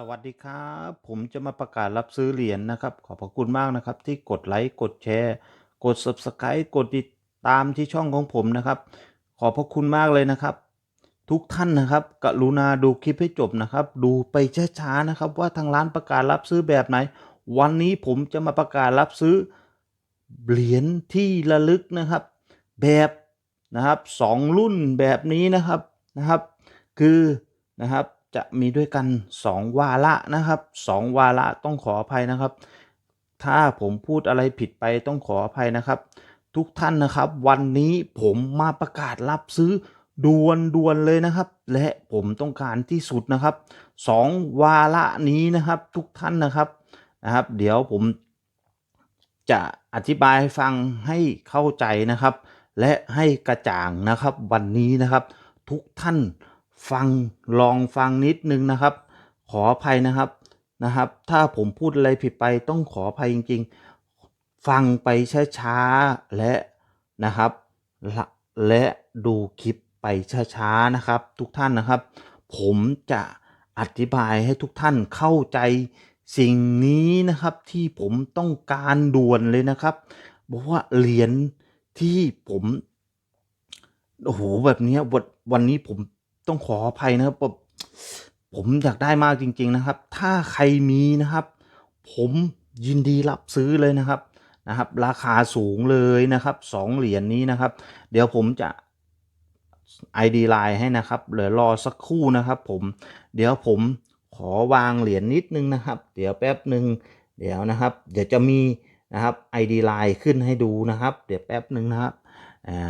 สวัสดีครับ ผมจะมาประกาศรับซื้อเหรียญนะครับ ขอบพระคุณมากนะครับ ที่กดไลค์กดแชร์ กด Subscribe กดติดตามที่ช่องของผมนะครับ ขอบพระคุณมากเลยนะครับ ทุกท่านนะครับ กรุณาดูคลิปให้จบนะครับ ดูไปช้าๆนะครับ ว่าทางร้านประกาศรับซื้อแบบไหน วันนี้ผมจะมาประกาศรับซื้อเหรียญที่ระลึกนะครับ แบบนะครับสองรุ่นแบบนี้นะครับนะครับ คือนะครับ จะมีด้วยกัน 2 วาระนะครับ 2 วาระต้องขออภัยนะครับ ถ้าผมพูดอะไรผิดไปต้องขออภัยนะครับ ทุกท่านนะครับ วันนี้ผมมาประกาศรับซื้อด่วนด่วนเลยนะครับ และผมต้องการที่สุดนะครับสองวาระนี้นะครับทุกท่านนะครับนะครับ เดี๋ยวผมจะอธิบายให้ฟังให้เข้าใจนะครับ และให้กระจ่างนะครับวันนี้นะครับ ทุกท่าน ฟังลองฟังนิดนึงนะครับ ขออภัยนะครับนะครับ ถ้าผมพูดอะไรผิดไปต้องขออภัยจริง ๆ ฟังไปช้าๆและนะครับ และดูคลิปไปช้าๆนะครับ ทุกท่านนะครับ ผมจะอธิบายให้ทุกท่านเข้าใจสิ่งนี้นะครับที่ผมต้องการด่วนเลยนะครับบอกว่าเหรียญที่ผมโอ้โหแบบนี้วันวันนี้ผม ต้องขออภัยนะครับแบบผมอยากได้มากจริง ๆนะครับ ถ้าใครมีนะครับ ผมยินดีรับซื้อเลยนะครับนะครับ ราคาสูงเลยนะครับสองเหรียญนี้นะครับ เดี๋ยวผมจะ ID Line ให้นะครับเดี๋ยวรอสักครู่นะครับผมเดี๋ยวผมขอวางเหรียญนิดนึงนะครับ เดี๋ยวแป๊บหนึ่งเดี๋ยวนะครับ เดี๋ยวจะมีนะครับ ID Line ขึ้นให้ดูนะครับ เดี๋ยวแป๊บหนึ่งนะครับอ่า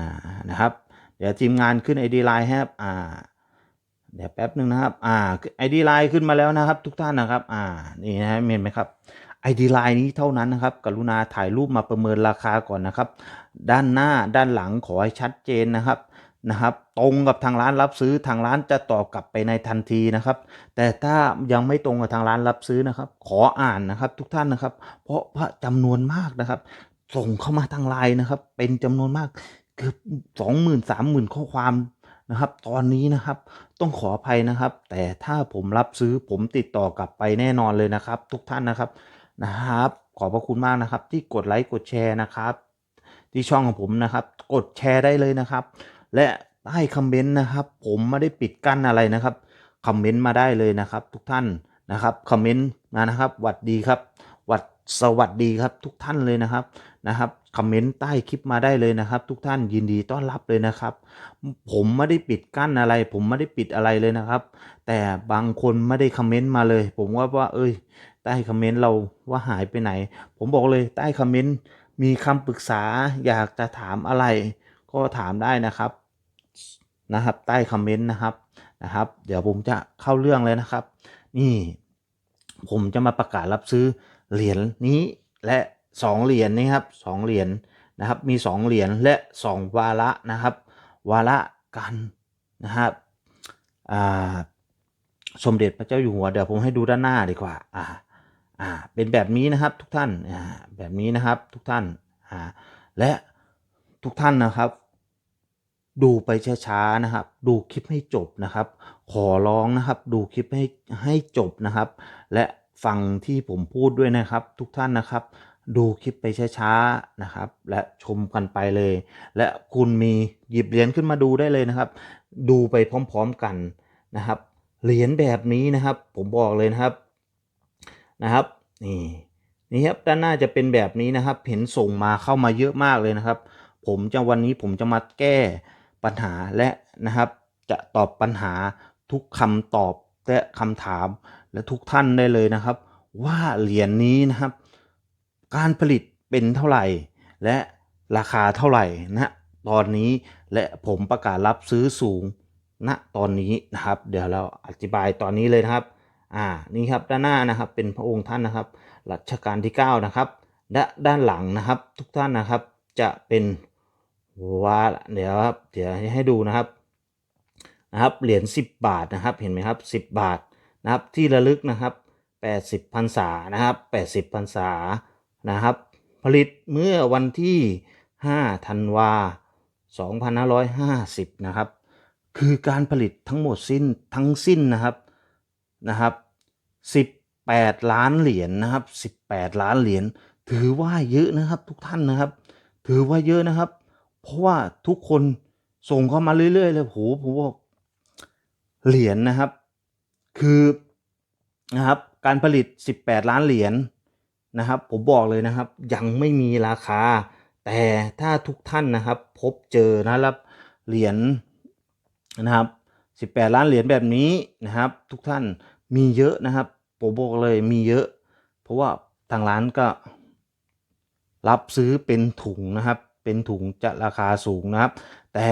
นะครับ เดี๋ยวทีมงานขึ้น ID Line ให้ครับอ่า เดี๋ยวแป๊บหนึ่งนะครับ อ่า ID Line ขึ้นมาแล้วนะครับ ทุกท่านนะครับ อ่า นี่นะฮะเห็นไหมครับ ID Line นี้เท่านั้นนะครับ กรุณาถ่ายรูปมาประเมินราคาก่อนนะครับ ด้านหน้าด้านหลังขอให้ชัดเจนนะครับนะครับ ตรงกับทางร้านรับซื้อทางร้านจะตอบกลับไปในทันทีนะครับ แต่ถ้ายังไม่ตรงกับทางร้านรับซื้อนะครับ ขออ่านนะครับ ทุกท่านนะครับ เพราะว่าจำนวนมากนะครับ ส่งเข้ามาทางไลน์นะครับ เป็นจำนวนมากเกือบสองหมื่นสามหมื่นข้อความนะครับ ตอนนี้นะครับ ต้องขออภัยนะครับ แต่ถ้าผมรับซื้อผมติดต่อกลับไปแน่นอนเลยนะครับ ทุกท่านนะครับนะครับ ขอบพระคุณมากนะครับ ที่กดไลค์กดแชร์นะครับ ที่ช่องของผมนะครับ กดแชร์ได้เลยนะครับ และใต้คอมเมนต์นะครับ ผมไม่ได้ปิดกั้นอะไรนะครับคอมเมนต์มาได้เลยนะครับ ทุกท่านนะครับคอมเมนต์มานะครับหวัดดีครับหวัดสวัสดีครับทุกท่านเลยนะครับนะครับ คอมเมนต์ใต้คลิปมาได้เลยนะครับ ทุกท่านยินดีต้อนรับเลยนะครับ ผมไม่ได้ปิดกั้นอะไร ผมไม่ได้ปิดอะไรเลยนะครับ แต่บางคนไม่ได้คอมเมนต์มาเลย ผมว่าว่า เอ้ย ใต้คอมเมนต์เราว่าหายไปไหน ผมบอกเลยใต้คอมเมนต์มีคำปรึกษาอยากจะถามอะไร ก็ถามได้นะครับนะครับ ใต้คอมเมนต์นะครับนะครับ เดี๋ยวผมจะเข้าเรื่องเลยนะครับ นี่ ผมจะมาประกาศรับซื้อเหรียญนี้และ สองเหรียญนี้ครับสองเหรียญนะครับมีสองเหรียญและสองวาระนะครับ วาระกันนะครับอ่าสมเด็จพระเจ้าอยู่หัวเดี๋ยวผมให้ดูด้านหน้าดีกว่าอ่าอ่าเป็นแบบนี้นะครับทุกท่านอ่าแบบนี้นะครับทุกท่านอ่าและทุกท่านนะครับ ดูไปช้าๆนะครับ ดูคลิปให้จบนะครับ ขอร้องนะครับดูคลิปให้ให้จบนะครับ และฟังที่ผมพูดด้วยนะครับ ทุกท่านนะครับ ดูคลิปไปช้าๆนะครับ และชมกันไปเลย และคุณมีหยิบเหรียญขึ้นมาดูได้เลยนะครับ ดูไปพร้อมๆกันนะครับ เหรียญแบบนี้นะครับ ผมบอกเลยนะครับนะครับ นี่นี่ครับด้านหน้าจะเป็นแบบนี้นะครับ เห็นส่งมาเข้ามาเยอะมากเลยนะครับ ผมจะวันนี้ผมจะมาแก้ปัญหาและนะครับ จะตอบปัญหาทุกคำตอบและคำถามและทุกท่านได้เลยนะครับ ว่าเหรียญนี้นะครับ การผลิตเป็นเท่าไหร่ และราคาเท่าไหร่นะตอนนี้และผมประกาศรับซื้อสูงณตอนนี้นะครับ เดี๋ยวเราอธิบายตอนนี้เลยนะครับอ่านี่ครับด้านหน้านะครับเป็นพระองค์ท่านนะครับรัชกาลที่ 9 นะครับและด้านหลังนะครับ ทุกท่านนะครับจะเป็นวาเดี๋ยวครับเดี๋ยวให้ดูนะครับนะครับเหรียญ10 บาทนะครับเห็นไหมครับ 10 บาทนะครับที่ระลึกนะครับ80พรรษานะครับ80พรรษา นะครับ ผลิตเมื่อวันที่ 5 ธันวา 2550 นะครับ คือการผลิตทั้งหมดสิ้นทั้งสิ้นนะครับนะครับ 18 ล้านเหรียญนะครับ 18 ล้านเหรียญถือว่าเยอะนะครับทุกท่านนะครับ ถือว่าเยอะนะครับ เพราะว่าทุกคนส่งเข้ามาเรื่อยๆเลยโหผมว่าเหรียญนะครับ คือนะครับการผลิต 18 ล้านเหรียญ นะครับ ผมบอกเลยนะครับ ยังไม่มีราคา แต่ถ้าทุกท่านนะครับ พบเจอนะครับเหรียญนะครับ 18 ล้านเหรียญแบบนี้นะครับ ทุกท่านมีเยอะนะครับผมบอกเลยมีเยอะ เพราะว่าทางร้านก็ รับซื้อเป็นถุงนะครับ เป็นถุงจะราคาสูงนะครับ แต่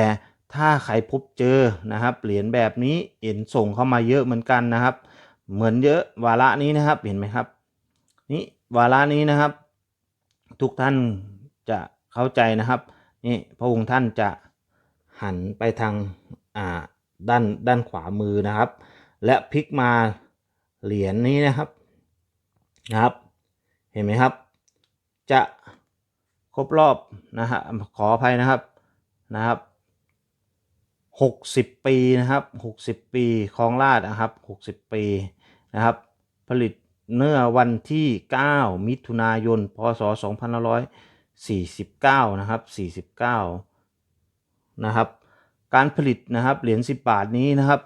ถ้าใครพบเจอนะครับ เหรียญแบบนี้เห็นส่งเข้ามาเยอะเหมือนกันนะครับ เหมือนเยอะวาระนี้นะครับเห็นไหมครับ นี่ วาระนี้นะครับ ทุกท่านจะเข้าใจนะครับนี่พระองค์ท่านจะหันไปทางอ่าด้านด้านขวามือนะครับ และพลิกมาเหรียญนี้นะครับนะครับ เห็นไหมครับ จะครบรอบนะฮะขออภัยนะครับนะครับหกสิบปีนะครับหกสิบปีคลองราชนะครับหกสิบปีนะครับ ผลิต เมื่อวันที่ 9 มิถุนายน พศ 2549 นะครับ 49 นะครับ การผลิตนะครับเหรียญ 10 บาทนี้นะครับ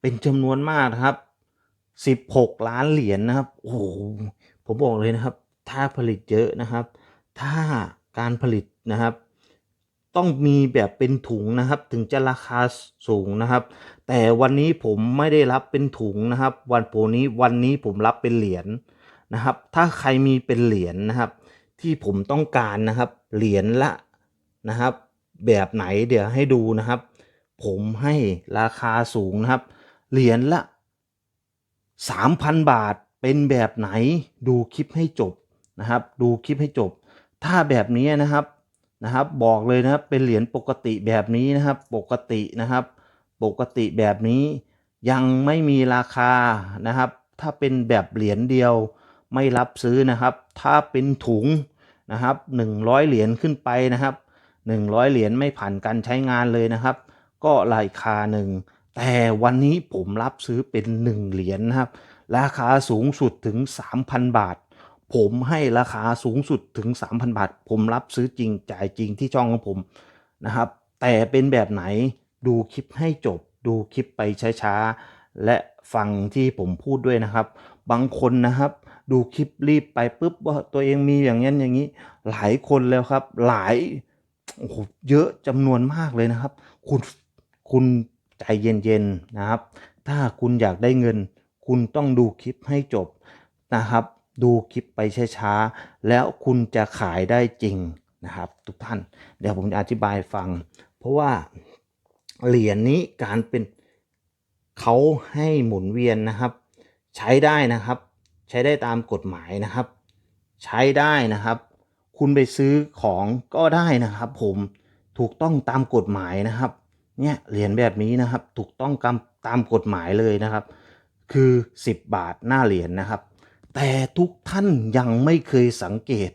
เป็นจำนวนมากนะครับ 16 ล้านเหรียญนะครับ โอ้โห ผมบอกเลยนะครับ ถ้าผลิตเยอะนะครับ ถ้าการผลิตนะครับ ต้องมีแบบเป็นถุงนะครับ ถึงจะราคาสูงนะครับ แต่วันนี้ผมไม่ได้รับเป็นถุงนะครับ วันโปรนี้วันนี้ผมรับเป็นเหรียญนะครับ ถ้าใครมีเป็นเหรียญนะครับ ที่ผมต้องการนะครับ เหรียญละนะครับ แบบไหนเดี๋ยวให้ดูนะครับ ผมให้ราคาสูงนะครับ เหรียญละ 3,000 บาทเป็นแบบไหนดูคลิปให้จบนะครับ ดูคลิปให้จบ ถ้าแบบนี้นะครับ นะครับ บอกเลยนะครับเป็นเหรียญปกติแบบนี้นะครับ ปกตินะครับ ปกติแบบนี้ยังไม่มีราคานะครับ ถ้าเป็นแบบเหรียญเดียวไม่รับซื้อนะครับ ถ้าเป็นถุงนะครับ 100 เหรียญขึ้นไปนะครับ 100 เหรียญไม่ผ่านการใช้งานเลยนะครับ ก็ราคาหนึ่งแต่วันนี้ผมรับซื้อเป็น 1 เหรียญนะครับ ราคาสูงสุดถึง 3,000 บาท ผมให้ราคาสูงสุดถึง 3,000 บาท ผมรับซื้อจริงจ่ายจริงที่ช่องของผมนะครับ แต่เป็นแบบไหนดูคลิปให้จบ ดูคลิปไปช้าๆ และฟังที่ผมพูดด้วยนะครับ บางคนนะครับดูคลิปรีบไปปุ๊บว่าตัวเองมีอย่างนี้นอย่างนี้ หลายคนแล้วครับ หลายโอ้โหเยอะจำนวนมากเลยนะครับ คุณคุณใจเย็นๆนะครับ ถ้าคุณอยากได้เงิน คุณต้องดูคลิปให้จบนะครับ ดูคลิปไปช้าๆ แล้วคุณจะขายได้จริงนะครับ ทุกท่าน เดี๋ยวผมจะอธิบายฟัง เพราะว่าเหรียญนี้การเป็นเขาให้หมุนเวียนนะครับ ใช้ได้นะครับ ใช้ได้ตามกฎหมายนะครับ ใช้ได้นะครับ คุณไปซื้อของก็ได้นะครับ ผมถูกต้องตามกฎหมายนะครับ เนี่ยเหรียญแบบนี้นะครับ ถูกต้องตามกฎหมายเลยนะครับ คือ 10 บาทหน้าเหรียญนะครับ แต่ทุกท่านยังไม่เคยสังเกต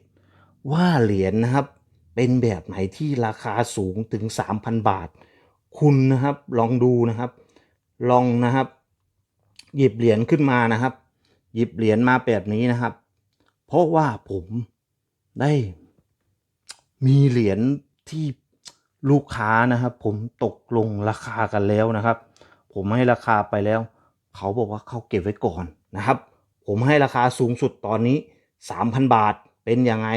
ว่าเหรียญนะครับ เป็นแบบไหนที่ราคาสูงถึง 3,000 บาท คุณนะครับลองดูนะครับ ลองนะครับ หยิบเหรียญขึ้นมานะครับ หยิบเหรียญมาแบบนี้นะครับ เพราะว่าผมได้มีเหรียญที่ลูกค้านะครับ ผมตกลงราคากันแล้วนะครับ ผมให้ราคาไปแล้ว เขาบอกว่าเขาเก็บไว้ก่อนนะครับ ผมให้ราคาสูงสุดตอนนี้ 3,000 บาทเป็นยังไง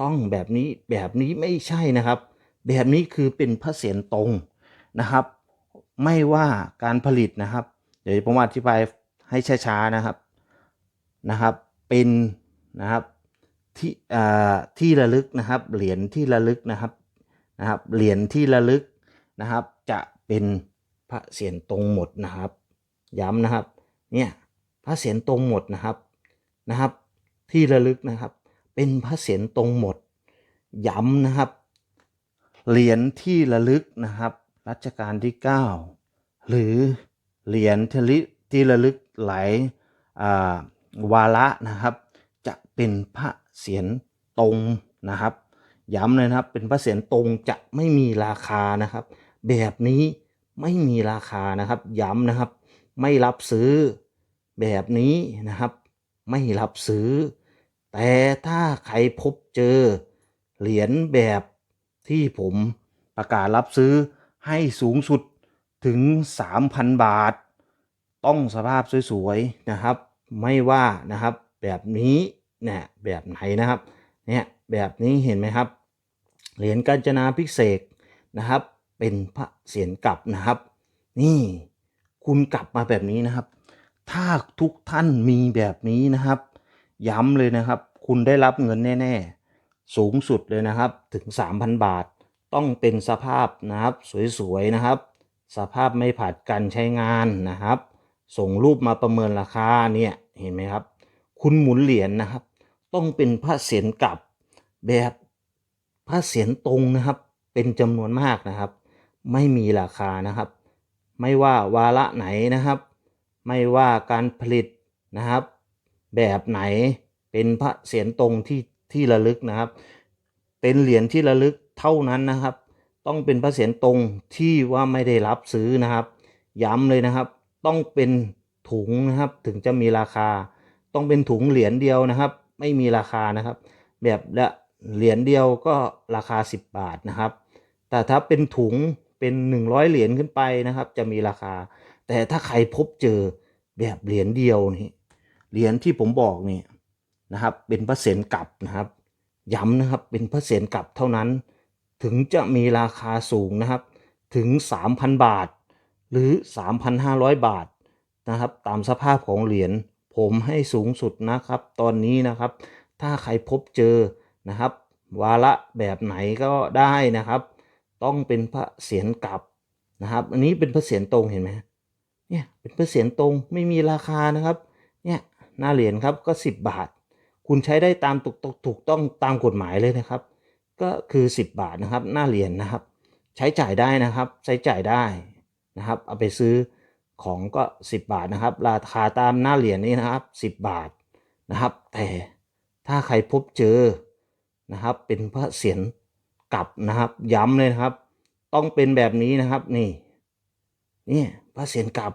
ต้องแบบนี้แบบนี้ไม่ใช่นะครับ แบบนี้คือเป็นพระเศียรตรงนะครับ ไม่ว่าการผลิตนะครับ เดี๋ยวผมอธิบายให้ช้าๆนะครับนะครับ เป็นนะครับที่อ่าที่ระลึกนะครับ เหรียญที่ระลึกนะครับนะครับเหรียญที่ระลึกนะครับ จะเป็นพระเศียรตรงหมดนะครับ ย้ำนะครับ เนี่ย พระเศียรตรงหมดนะครับนะครับ ที่ระลึกนะครับ เป็นพระเศียรตรงหมด ย้ำนะครับเหรียญที่ระลึกนะครับ รัชกาลที่ 9 หรือเหรียญทลิที่ระลึกหลายาวาระนะครับ จะเป็นพระเศียรตรงนะครับ ย้ำเลยนะครับ เป็นพระเศียรตรงจะไม่มีราคานะครับ แบบนี้ไม่มีราคานะครับ ย้ำนะครับ ไม่รับซื้อ แบบนี้นะครับ ไม่รับซื้อ แต่ถ้าใครพบเจอ เหรียญแบบที่ผมประกาศรับซื้อให้สูงสุดถึง 3,000 บาท ต้องสภาพสวยๆนะครับ ไม่ว่านะครับแบบนี้เนี่ยแบบไหนนะครับเนี่ยแบบนี้เห็นไหมครับ เหรียญกาญจนาพิเศษนะครับ เป็นพระเศียรกลับนะครับ นี่คุณกลับมาแบบนี้นะครับ ถ้าทุกท่านมีแบบนี้นะครับ ย้ำเลยนะครับ คุณได้รับเงินแน่ๆ สูงสุดเลยนะครับถึง 3,000 บาท ต้องเป็นสภาพนะครับ สวยๆนะครับ สภาพไม่ผัดกันใช้งานนะครับ ส่งรูปมาประเมินราคาเนี่ยเห็นไหมครับ คุณหมุนเหรียญนะครับ ต้องเป็นพระเศียรกลับแบบพระเศียรตรงนะครับ เป็นจำนวนมากนะครับ ไม่มีราคานะครับ ไม่ว่าวาระไหนนะครับ ไม่ว่าการผลิตนะครับ แบบไหนเป็นพระเศียรตรงที่ที่ระลึกนะครับ เป็นเหรียญที่ระลึกเท่านั้นนะครับ ต้องเป็นพระเศียรตรงที่ว่าไม่ได้รับซื้อนะครับ ย้ำเลยนะครับ ต้องเป็นถุงนะครับถึงจะมีราคา ต้องเป็นถุงเหรียญเดียวนะครับ ไม่มีราคานะครับ แบบละเหรียญเดียวก็ราคา 10 บาทนะครับ แต่ถ้าเป็นถุงเป็น 100 เหรียญขึ้นไปนะครับ จะมีราคา แต่ถ้าใครพบเจอแบบเหรียญเดียวนี่เหรียญที่ผมบอกนี่นะครับ เป็นพระเศียรกลับนะครับ ย้ำนะครับเป็นพระเศียรกลับเท่านั้น ถึงจะมีราคาสูงนะครับ ถึง 3,000 บาท หรือ 3,500 บาทนะครับ ตามสภาพของเหรียญผมให้สูงสุดนะครับ ตอนนี้นะครับ ถ้าใครพบเจอนะครับ วาระแบบไหนก็ได้นะครับ ต้องเป็นพระเศียรกลับนะครับ อันนี้เป็นพระเศียรตรงเห็นไหม เนี่ยเป็นเพระเศียรตรงไม่มีราคานะครับเนี่ยหน้าเหรียญครับก็ 10 บาท คุณใช้ได้ตามถูกถูกถูกต้องตามกฎหมายเลยนะครับ ก็คือ 10 บาทนะครับ หน้าเหรียญนะครับ ใช้จ่ายได้นะครับใช้จ่ายได้นะครับ เอาไปซื้อของก็ 10 บาทนะครับ ราคาตามหน้าเหรียญนี้นะครับ 10 บาทนะครับ แต่ถ้าใครพบเจอนะครับ เป็นพระเศียรกลับนะครับ ย้ำเลยนะครับ ต้องเป็นแบบนี้นะครับนี่นี่ พระเศียรกลับ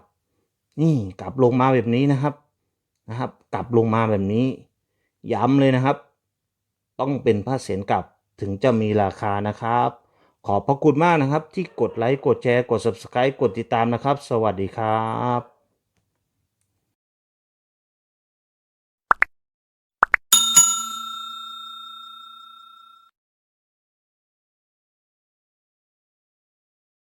นี่กลับลงมาแบบนี้นะครับนะครับ กลับลงมาแบบนี้ ย้ำเลยนะครับ ต้องเป็นพระเศียรกลับถึงจะมีราคานะครับ ขอบพระคุณมากนะครับ ที่กดไลค์กดแชร์กด subscribe กดติดตามนะครับ สวัสดีครับ